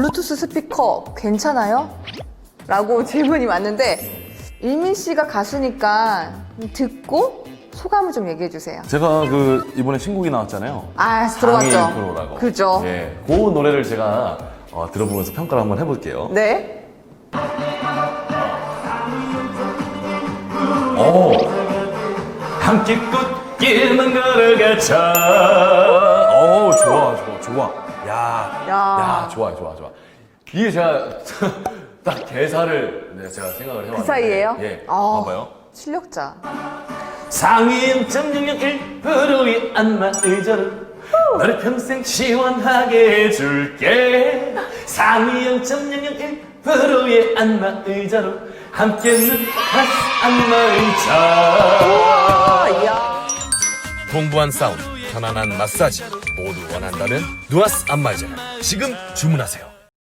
블루투스 스피커 괜찮아요? 라고 질문이 왔는데 일민 씨가 가수니까 듣고 소감을 좀 얘기해 주세요. 제가 그 이번에 신곡이 나왔잖아요. 아, 들어봤죠? 프로라고. 그죠? 예, 그 노래를 제가 어, 들어보면서 평가를 한번 해볼게요. 네. 오, 함께 꽃길만 걸어가자. 오, 좋아. 야, 야. 야, 좋아, 좋아, 좋아. 이게 제가 딱 대사를 네, 제가 생각을 해봤는데. 그 사이에요? 예, 아. 봐봐요. 실력자. 상위 0.001%의 안마 의자를 너를 평생 시원하게 해줄게 상위 0.001%의 안마 의자로 함께 누는 안마 의자 아. 통부한 사운드, 편안한 마사지 모두 원한다면 누아스 안마의자 지금 주문하세요.